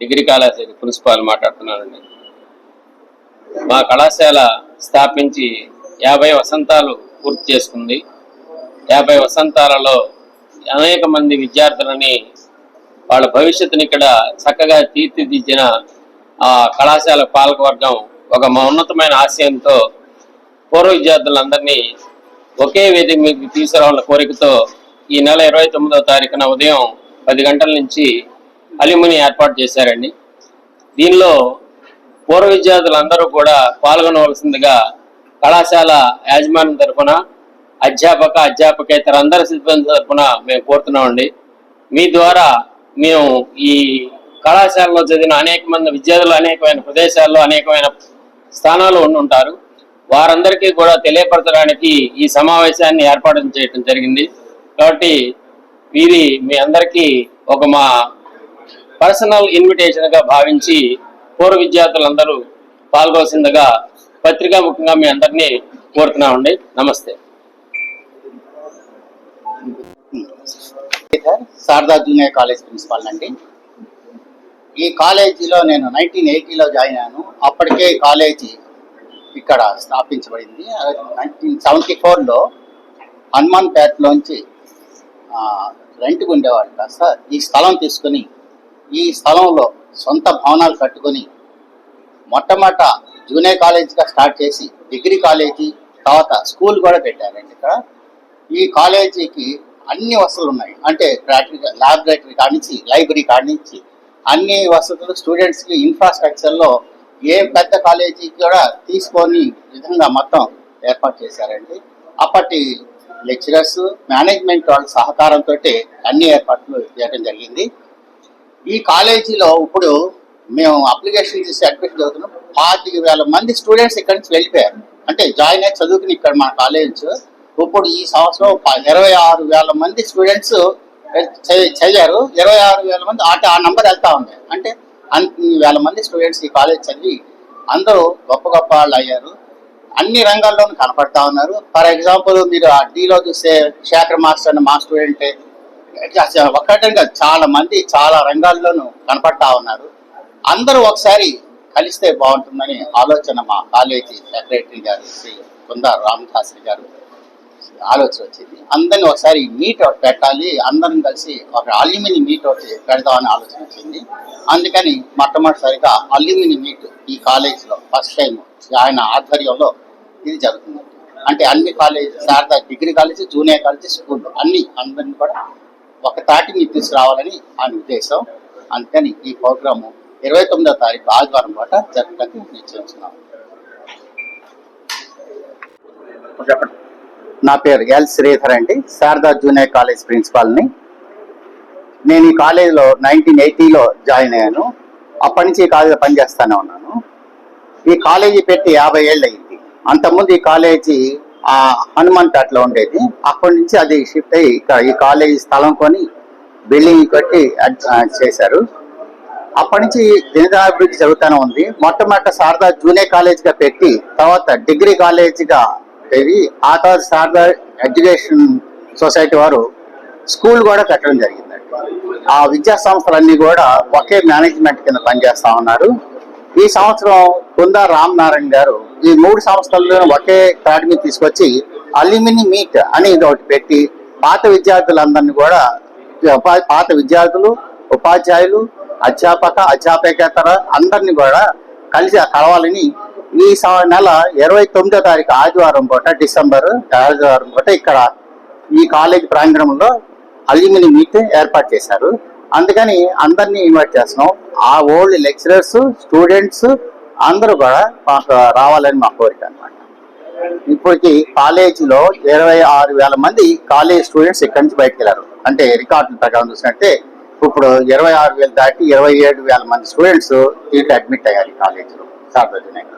Degree కళాశాల principal మాట్లాడుతున్నానండి మా కళాశాల స్థాపించి యాభై వసంతాలు పూర్తి చేసుకుంది. యాభై వసంతాలలో అనేక మంది విద్యార్థులని వాళ్ళ భవిష్యత్తుని ఇక్కడ చక్కగా తీర్చిదిద్దిన ఆ కళాశాల పాలకవర్గం ఒక ఉన్నతమైన ఆశయంతో పూర్వ విద్యార్థులందరినీ ఒకే వేదిక మీకు తీసుకురావాలన్న కోరికతో ఈ నెల ఇరవై తొమ్మిదవ తారీఖున ఉదయం పది గంటల నుంచి అలిముని ఏర్పాటు చేశారండి. దీనిలో పూర్వ విద్యార్థులందరూ కూడా పాల్గొనవలసిందిగా కళాశాల యాజమాన్యం తరఫున అధ్యాపక అధ్యాపకేతర అందరి సిబ్బంది తరఫున మేము కోరుతున్నామండి. మీ ద్వారా మేము ఈ కళాశాలలో చదివిన అనేక మంది విద్యార్థులు అనేకమైన ప్రదేశాల్లో అనేకమైన స్థానాలు ఉండి ఉంటారు. వారందరికీ కూడా తెలియపరచడానికి ఈ సమావేశాన్ని ఏర్పాటు చేయడం జరిగింది. కాబట్టి ఇది మీ అందరికీ ఒక మా పర్సనల్ ఇన్విటేషన్గా భావించి పూర్వ విద్యార్థులందరూ పాల్గొల్సిందిగా పత్రికా ముఖ్యంగా మీ అందరినీ కోరుతున్నామండి. నమస్తే. శారదా జూనియర్ కాలేజ్ ప్రిన్సిపాల్ అండి. ఈ కాలేజీలో నేను నైన్టీన్ ఎయిటీలో జాయిన్ అయ్యాను. అప్పటికే కాలేజీ ఇక్కడ స్థాపించబడింది. నైన్టీన్ సెవెంటీ ఫోర్లో హనుమాన్పేటలోంచి రెంట్కి ఉండేవాళ్ళు కాస్త ఈ స్థలం తీసుకుని ఈ స్థలంలో సొంత భవనాలు కట్టుకొని మొట్టమొదట జూనియర్ కాలేజీగా స్టార్ట్ చేసి డిగ్రీ కాలేజీ తర్వాత స్కూల్ కూడా పెట్టారండి ఇక్కడ ఈ కాలేజీకి అన్ని వసతులు ఉన్నాయి. అంటే ప్రాక్టికల్ ల్యాబొరేటరీ కానించి లైబ్రరీ కానించి అన్ని వసతులు స్టూడెంట్స్కి ఇన్ఫ్రాస్ట్రక్చర్లో ఏ పెద్ద కాలేజీకి కూడా తీసుకొని విధంగా మొత్తం ఏర్పాటు చేశారండి. అప్పటి లెక్చరర్స్ మేనేజ్మెంట్ వాళ్ళ సహకారంతో అన్ని ఏర్పాట్లు చేయడం జరిగింది. ఈ కాలేజీలో ఇప్పుడు మేము అప్లికేషన్ చేసి అడ్మిషన్ చదువుతున్నాం పాతిక వేల మంది స్టూడెంట్స్ ఇక్కడి నుంచి వెళ్ళిపోయారు. అంటే జాయిన్ అయ్యి చదువుకుని ఇక్కడ మన కాలేజ్. ఇప్పుడు ఈ సంవత్సరం ఇరవై ఆరు వేల మంది స్టూడెంట్స్ చదివారు. ఇరవై ఆరు వేల మంది అంటే ఆ నంబర్ వెళ్తా ఉంది. అంటే అన్ని వేల మంది స్టూడెంట్స్ ఈ కాలేజ్ చదివి అందరూ గొప్ప గొప్ప వాళ్ళు అయ్యారు. అన్ని రంగాల్లోనూ కనపడతా ఉన్నారు. ఫర్ ఎగ్జాంపుల్ మీరు ఆ డీలో చూస్తే శేఖర్ మాస్టర్ అని మా స్టూడెంటే ఒక్కటే కాదు చాలా మంది చాలా రంగాల్లోనూ కనపడతా ఉన్నారు. అందరూ ఒకసారి కలిస్తే బాగుంటుందని ఆలోచన మా కాలేజీ సెక్రటరీ గారు శ్రీ కుందా రామశాస్త్రి గారు ఆలోచన వచ్చింది. అందరిని ఒకసారి మీట్ అవుట్ పెట్టాలి అందరం కలిసి ఒక అల్యూమిని మీట్ అవుట్ పెడదామని ఆలోచన వచ్చింది. అందుకని మొట్టమొదటిసారిగా అల్యూమిని మీట్ ఈ కాలేజీలో ఫస్ట్ టైం ఆయన ఆధ్వర్యంలో ఇది జరుగుతుంది. అంటే అన్ని college Sharada degree college junior college school అన్ని అందరిని కూడా ఒక తాటి మీద తీసుకురావాలని ఆయన ఉద్దేశం. అందుకని ఈ ప్రోగ్రాము ఇరవై తొమ్మిదో తారీఖు ఆదివారం పూట జరగడానికి నిశ్చయించున్నాం నా పేరు ఎల్ శ్రీధర్ అండి. శారదా జూనియర్ కాలేజ్ ప్రిన్సిపాల్ని. నేను ఈ కాలేజీలో నైన్టీన్ ఎయిటీలో జాయిన్ అయ్యాను. అప్పటి నుంచి ఈ కాలేజీలో పనిచేస్తానే ఉన్నాను. ఈ కాలేజీ పెట్టి యాభై ఏళ్ళు అయింది. అంతకుముందు ఈ కాలేజీ ఆ హనుమాన్ పేటలో ఉండేది. అక్కడి నుంచి అది షిఫ్ట్ అయ్యి ఈ కాలేజీ స్థలం కొని బిల్డింగ్ కట్టి చేశారు. అప్పటి నుంచి అభివృద్ధి జరుగుతూనే ఉంది. మొట్టమొదట శారదా జూనియర్ కాలేజ్గా పెట్టి తర్వాత డిగ్రీ కాలేజీగా పెరిగి ఆ తర్వాత శారదా ఎడ్యుకేషన్ సొసైటీ వారు స్కూల్ కూడా కట్టడం జరిగిందండి ఆ విద్యా సంస్థలన్నీ కూడా ఒకే మేనేజ్మెంట్ కింద పనిచేస్తా ఉన్నారు. ఈ సంవత్సరం కుందా రామ్ నారాయణ గారు ఈ మూడు సంస్థల్లో ఒకే అకాడమీ తీసుకొచ్చి అల్యూమిని మీట్ అని ఇది ఒకటి పెట్టి పాత విద్యార్థులందరినీ కూడా పాత విద్యార్థులు ఉపాధ్యాయులు అధ్యాపక అధ్యాపకేతర అందరినీ కూడా కలిసి కలవాలని ఈ నెల ఇరవై తొమ్మిదో తారీఖు ఆదివారం పూట డిసెంబర్ ఆదివారం పూట ఇక్కడ ఈ కాలేజ్ ప్రాంగణంలో అల్యూమిని మీట్ ఏర్పాటు చేశారు. అందుకని అందరినీ ఇన్వైట్ చేస్తున్నాం. ఆ ఓల్డ్ లెక్చరర్స్ స్టూడెంట్స్ అందరూ కూడా మాకు రావాలని మా కోరిక అనమాట ఇప్పటికి కాలేజీలో ఇరవై ఆరు వేల మంది కాలేజ్ స్టూడెంట్స్ ఇక్కడి నుంచి బయటకు వెళ్ళారు? అంటే రికార్డుల ప్రకారం చూసినట్టే ఇప్పుడు ఇరవై ఆరు వేలు దాటి ఇరవై ఏడు వేల మంది స్టూడెంట్స్ దీంట్లో అడ్మిట్ అయ్యారు కాలేజీలో. సార్వజనిక